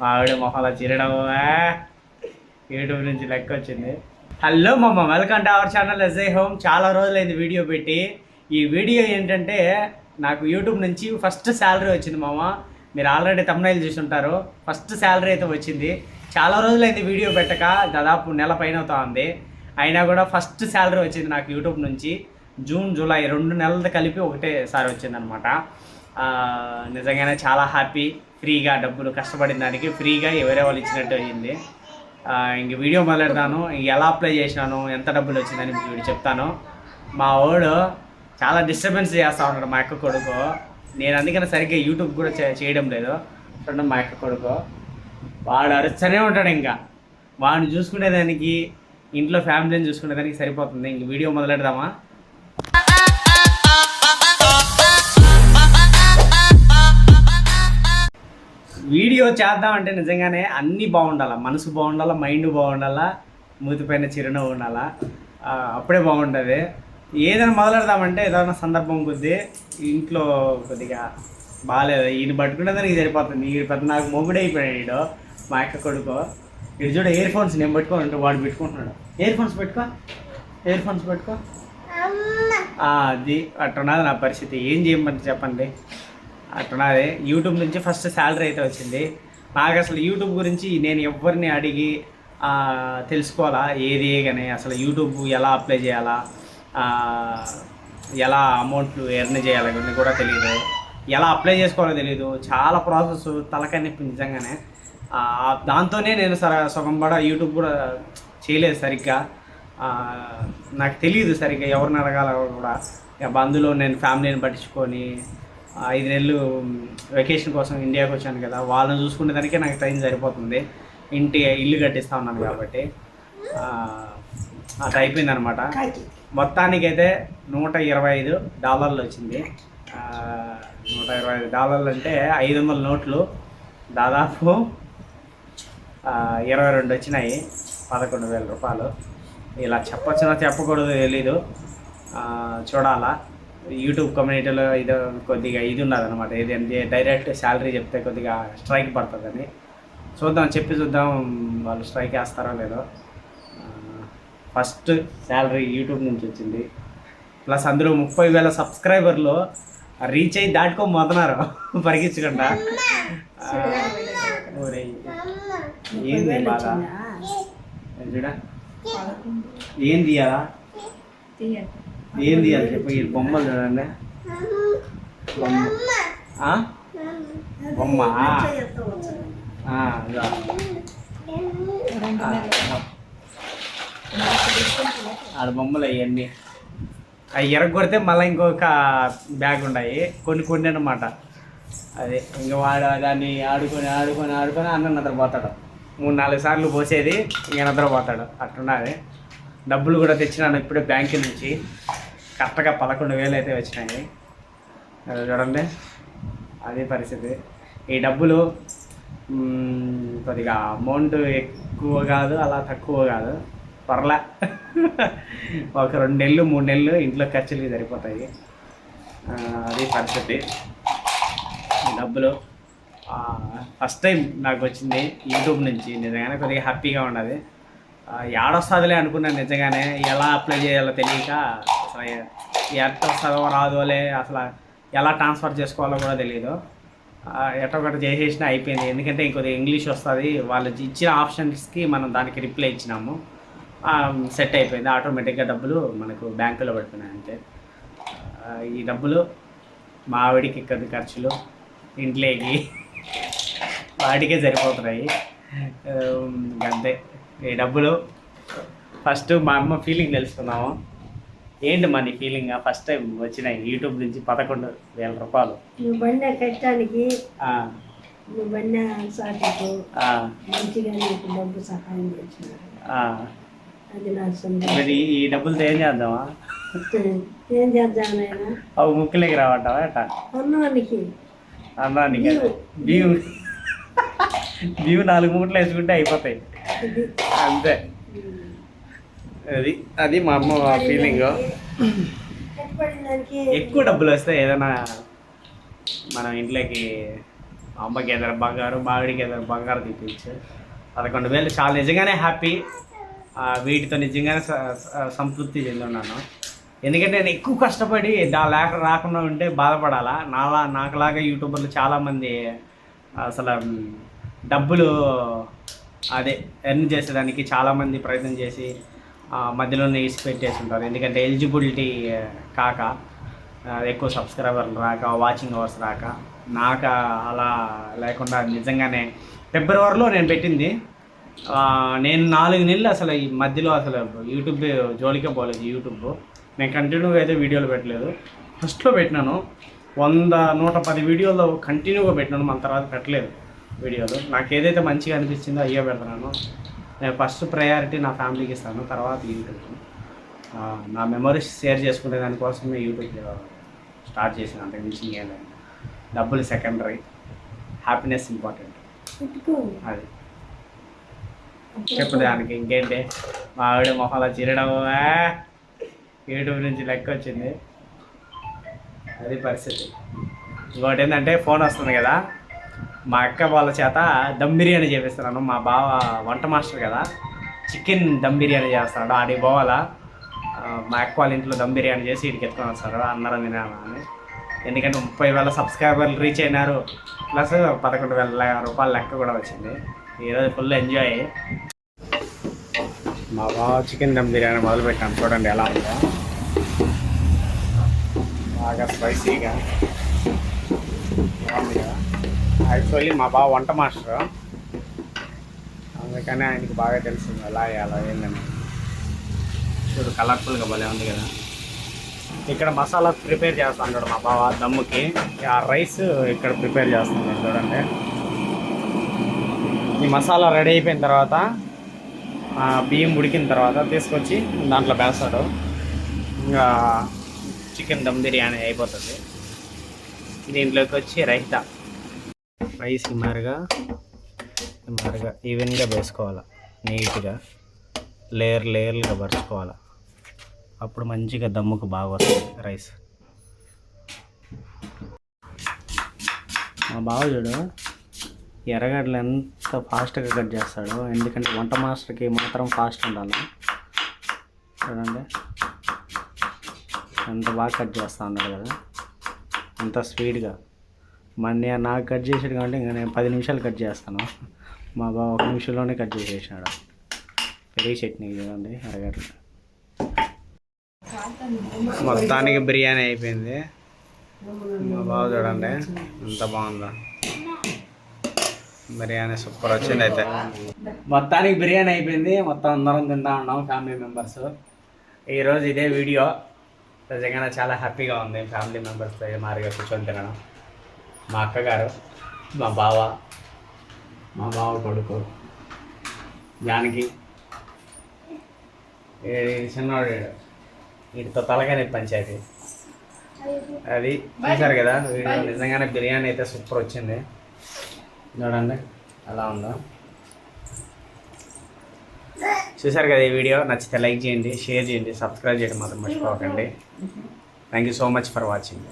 మా ఆవిడ మొహంలో చిరడం యూట్యూబ్ నుంచి లెక్క వచ్చింది. హలో మమ్మ welcome to our channel SI home. చాలా రోజులైంది వీడియో పెట్టి. ఈ వీడియో ఏంటంటే నాకు యూట్యూబ్ నుంచి ఫస్ట్ శాలరీ వచ్చింది మామ. మీరు ఆల్రెడీ తమిళ చూసి ఉంటారు. ఫస్ట్ శాలరీ అయితే వచ్చింది. చాలా రోజులైంది వీడియో పెట్టక దాదాపు నెల పైన అవుతా ఉంది. అయినా కూడా ఫస్ట్ శాలరీ వచ్చింది నాకు యూట్యూబ్ నుంచి. జూన్ జూలై రెండు నెలలు కలిపి ఒకటేసారి వచ్చిందనమాట. నిజంగానే చాలా హ్యాపీ ఫ్రీగా డబ్బులు కష్టపడిన దానికి ఫ్రీగా ఎవరే వాళ్ళు ఇచ్చినట్టు అయ్యింది. ఇంక వీడియో మొదలెడతాను. ఇంక ఎలా అప్లై చేసినాను ఎంత డబ్బులు వచ్చిందని మీకు చెప్తాను. మా వాడు చాలా డిస్టర్బెన్స్ చేస్తూ ఉన్నాడు మా యొక్క కొడుకు. నేను అందుకని సరిగ్గా యూట్యూబ్ కూడా చేయడం లేదు. చూడండి మా యొక్క కొడుకు. వాడు అరుస్తూనే ఉంటాడు ఇంకా. వాడిని చూసుకునేదానికి ఇంట్లో ఫ్యామిలీని చూసుకునేదానికి సరిపోతుంది. ఇంక వీడియో మొదలెడదామా? వీడియో చేద్దామంటే నిజంగానే అన్నీ బాగుండాలా మనసు బాగుండాలా మైండ్ బాగుండాలా మూతిపైన చిరునవ్వు ఉండాలా అప్పుడే బాగుంటుంది ఏదైనా మొదలెడదామంటే ఏదైనా సందర్భం కొద్దీ ఇంట్లో కొద్దిగా బాగాలేదు. ఈయన పట్టుకునే దానికి సరిపోతుంది. ఈ పెద్ద నాకు మొగుడు అయిపోయాడు ఈడు మా అక్క కొడుకు. ఇటు చూడ ఇయర్ ఫోన్స్ నేను పెట్టుకోను అంటే వాడు పెట్టుకుంటున్నాడు. ఇయర్ ఫోన్స్ పెట్టుకో ఇయర్ ఫోన్స్ పెట్టుకో. అది అట్టున్నది నా పరిస్థితి. ఏం చేయమంటే చెప్పండి? అట్టున్నది యూట్యూబ్ నుంచి ఫస్ట్ శాలరీ అయితే వచ్చింది. నాకు అసలు యూట్యూబ్ గురించి నేను ఎవరిని అడిగి తెలుసుకోవాలా? ఏది కానీ అసలు యూట్యూబ్ ఎలా అప్లై చేయాలా? ఎలా అమౌంట్లు ఎర్న్ చేయాలి? కూడా తెలియదు ఎలా అప్లై చేసుకోవాలో తెలియదు చాలా ప్రాసెస్ తలకాయ నొప్పి నిజంగానే. దాంతోనే నేను సర సగం యూట్యూబ్ కూడా చేయలేదు సరిగ్గా. నాకు తెలియదు సరిగ్గా ఎవరిని అడగాల కూడా. ఇక బంధువులు నేను ఫ్యామిలీని పట్టించుకొని ఐదు నెలలు వెకేషన్ కోసం ఇండియాకి వచ్చాను కదా వాళ్ళని చూసుకునే దానికే నాకు టైం సరిపోతుంది. ఇంటి ఇల్లు కట్టిస్తా ఉన్నాను కాబట్టి అట్లా అయిపోయింది అనమాట మొత్తానికైతే నూట ఇరవై ఐదు డాలర్లు వచ్చింది. నూట ఇరవై ఐదు డాలర్లు అంటే ఐదు వందల నోట్లు దాదాపు ఇరవై రెండు వచ్చినాయి పదకొండు వేల రూపాయలు. ఇలా చెప్పొచ్చునా చెప్పకూడదు తెలీదు. చూడాలా. యూట్యూబ్ కమ్యూనిటీలో ఇది కొద్దిగా ఇది ఉన్నదన్నమాట. ఏదంటే డైరెక్ట్ శాలరీ చెప్తే కొద్దిగా స్ట్రైక్ పడుతుందని. చూద్దాం చెప్పి చూద్దాం వాళ్ళు స్ట్రైక్ వేస్తారో లేదో. ఫస్ట్ శాలరీ యూట్యూబ్ నుంచి వచ్చింది. ప్లస్ అందులో ముప్పై వేల సబ్స్క్రైబర్లు రీచ్ అయ్యి దాటుకోబోతున్నారు పరిగించకుండా. ఏంది బాధ? చూడ? ఏం తీయాలా ఏం అని చెప్పి ఈ బొమ్మలు చూడండి. బొమ్మ. బొమ్మ. ఆడ బొమ్మలు అవన్నీ అవి ఎరగొడితే మళ్ళీ ఇంకొక బ్యాగ్ ఉన్నాయి కొన్ని కొన్ని అనమాట అదే ఇంకా వాడు దాన్ని ఆడుకొని ఆడుకొని ఆడుకొని అన్న నిద్రపోతాడు. మూడు నాలుగు సార్లు పోసేది ఇంక నిద్రపోతాడు. అట్టున్నది డబ్బులు కూడా తెచ్చినాను ఇప్పుడే బ్యాంక్ నుంచి. కరెక్ట్గా పదకొండు వేలు అయితే వచ్చినాయి. అది చూడండి. అదే పరిస్థితి. ఈ డబ్బులు కొద్దిగా అమౌంట్ ఎక్కువ కాదు అలా తక్కువ కాదు. పర్లే. ఒక రెండు నెలలు మూడు నెలలు ఇంట్లో ఖర్చులకి సరిపోతాయి. అది పరిస్థితి. ఈ డబ్బులు ఫస్ట్ టైం నాకు వచ్చింది యూట్యూబ్ నుంచి. నిజంగానే కొద్దిగా హ్యాపీగా ఉన్నది. ఏడొస్తుందిలే అనుకున్నాను నిజంగానే. ఎలా అప్లై చేయాలో తెలియక అసలు ఎట్ట వస్తుందో రాదోలే అసలు ఎలా ట్రాన్స్ఫర్ చేసుకోవాలో కూడా తెలియదు ఎట్ట చేసేసిన అయిపోయింది. ఎందుకంటే ఇంకొద్ది ఇంగ్లీష్ వస్తుంది. వాళ్ళు ఇచ్చిన ఆప్షన్స్కి మనం దానికి రిప్లై ఇచ్చినాము. సెట్ అయిపోయింది. ఆటోమేటిక్గా డబ్బులు మనకు బ్యాంకులో పడుతున్నాయి అంతే. ఈ డబ్బులు మా ఆవిడికి ఇక్కడ ఖర్చులు ఇంట్లోకి వాటికే సరిపోతున్నాయి. అంతే. ఈ డబ్బులు ఫస్ట్ మా అమ్మ ఫీలింగ్ తెలుసుకున్నాము ఏంటి మా నీ ఫీలింగ్ ఫస్ట్ టైం వచ్చినాయి యూట్యూబ్ నుంచి పదకొండు వేల రూపాయలు. నువ్వు బండి కట్టడానికి ఆ, నువ్వు బండి సాటికు ఆ, మంచిగా నీకు డబ్బు సహాయం చేసినారు ఆ. అది నా సొంతం మరి ఈ డబ్బులతో ఏం చేద్దామా? ఏం చేద్దాం నాయన? అవి ముక్కులకి రావటవా ఎట్ట అన్నానికి. అన్నానికి. బియ్యం. బియ్యం. నాలుగు మూటలు వేసుకుంటే అయిపోతాయి. అంతే. అది అది మా అమ్మ ఫీలింగ్ ఎక్కువ డబ్బులు వస్తే ఏదైనా మనం ఇంట్లోకి అమ్మకి ఎదురు బంగారు మావిడికి ఎదురు బంగారు తీపించు పదకొండు వేలు చాలా నిజంగానే హ్యాపీ వీటితో నిజంగానే స- సంతృప్తి చెందున్నాను ఎందుకంటే నేను ఎక్కువ కష్టపడి దా లేక రాకుండా ఉంటే బాధపడాలా? నాలా నాకులాగా యూట్యూబర్లు చాలామంది అసలు డబ్బులు అదే ఎర్న్ చేసేదానికి చాలామంది ప్రయత్నం చేసి మధ్యలోనే వేసి పెట్టేసి ఉంటారు ఎందుకంటే ఎలిజిబిలిటీ కాక ఎక్కువ సబ్స్క్రైబర్లు రాక వాచింగ్ అవర్స్ రాక నాకు అలా లేకుండా నిజంగానే ఫిబ్రవరిలో నేను పెట్టింది. నేను నాలుగు నెలలు అసలు ఈ మధ్యలో అసలు యూట్యూబ్ జోలికే పోలేదు యూట్యూబ్. నేను కంటిన్యూగా అయితే వీడియోలు పెట్టలేదు. ఫస్ట్లో పెట్టినాను. వంద నూట పది వీడియోలు కంటిన్యూగా పెట్టినాను. మన తర్వాత పెట్టలేదు వీడియోలు. నాకు ఏదైతే మంచిగా అనిపించిందో అయ్యో పెడతాను. నేను ఫస్ట్ ప్రయారిటీ నా ఫ్యామిలీకి ఇస్తాను తర్వాత యూట్యూబ్ నా మెమరీస్ షేర్ చేసుకునే దానికోసమే యూట్యూబ్ స్టార్ట్ చేసిన అంతకు మించి ఇంకేం లేదు. డబ్బులు సెకండరీ హ్యాపీనెస్ ఇంపార్టెంట్ అది. చెప్పు దానికి ఇంకేంటి? మా ఆవిడ మొహాల చిరడం యూట్యూబ్ నుంచి లెక్క వచ్చింది. అది పరిస్థితి. ఇంకోటి ఏంటంటే ఫోన్ వస్తుంది కదా? మా అక్క వాళ్ళ చేత దమ్ బిర్యానీ చేపిస్తున్నాను. మా బావ వంట మాస్టర్ కదా. చికెన్ దమ్ బిర్యానీ చేస్తాడు ఆడికి పోవాలా మా అక్క వాళ్ళ ఇంట్లో దమ్ బిర్యానీ చేసి ఇటుకి ఎత్తుకొని వస్తారు అన్నారం తినాలా అని. ఎందుకంటే ముప్పై వేల సబ్స్క్రైబర్లు రీచ్ అయినారు. ప్లస్ పదకొండు వేల రూపాయల లెక్క కూడా వచ్చింది. ఈరోజు ఫుల్ ఎంజాయ్. మా బావ చికెన్ దమ్ బిర్యానీ మొదలుపెట్టాను. చూడండి ఎలా ఉందో. బాగా స్పైసీగా. బాగుంది కదా. యాక్చువల్లీ మా బావ వంట మాస్టర్. అందుకని ఆయనకి బాగా తెలుస్తుంది ఎలా వేయాలో ఏంటని చూడు కలర్ఫుల్గా భలే ఉంది కదా. ఇక్కడ మసాలా ప్రిపేర్ చేస్తాను మా బావ దమ్ముకి. ఆ రైస్ ఇక్కడ ప్రిపేర్ చేస్తుంది చూడండి. ఈ మసాలా రెడీ అయిపోయిన తర్వాత ఆ బియ్యం ఉడికిన తర్వాత తీసుకొచ్చి దాంట్లో వేస్తాడు. ఇంకా చికెన్ దమ్ బిర్యానీ అయిపోతుంది. దీంట్లోకి వచ్చి రైతా. రైస్ ఇమారుగా ఇమారుగా ఈవెన్గా వేసుకోవాలి. నీట్గా లేయర్ లేయర్లుగా పరుచుకోవాలి. అప్పుడు మంచిగా దమ్ముకు బాగా వస్తుంది రైస్. మా బావ చూడు ఎర్రగడ్డలు ఎంత ఫాస్ట్గా కట్ చేస్తాడో ఎందుకంటే వంట మాస్టర్కి మాత్రం ఫాస్ట్ ఉండాలి. చూడండి. ఎంత బాగా కట్ చేస్తా ఉన్నాడు కదా. అంత స్పీడ్గా. మన నాకు కట్ చేసాడు కాబట్టి ఇంకా నేను పది నిమిషాలు కట్ చేస్తాను. మా బావ ఒక నిమిషంలోనే కట్ చేసేసాడు. పెరుగు చట్నీ చూడండి అరగట్ల మొత్తానికి బిర్యానీ అయిపోయింది. మా బావ చూడండి ఎంత బాగుందో. బిర్యానీ సూపర్ వచ్చింది అయితే. మొత్తానికి బిర్యానీ అయిపోయింది. మొత్తం అందరం తింటా ఉన్నాం ఫ్యామిలీ మెంబర్స్. ఈరోజు ఇదే వీడియో. నిజంగా చాలా హ్యాపీగా ఉంది ఫ్యామిలీ మెంబర్స్తో మారిగా కూర్చొని తినడం. మా అక్కగారు మా బావ మా బావ కొడుకు జానకి చిన్నవాడు వీడు. వీటితో తలకాయ పంచాయతీ. అది చూసారు కదా నిజంగానే బిర్యానీ అయితే సూపర్ వచ్చింది. చూడండి అలా ఉందో. చూసారు కదా ఈ వీడియో నచ్చితే లైక్ చేయండి షేర్ చేయండి సబ్స్క్రైబ్ చేయడం మాత్రం మర్చిపోకండి. Thank you so much for watching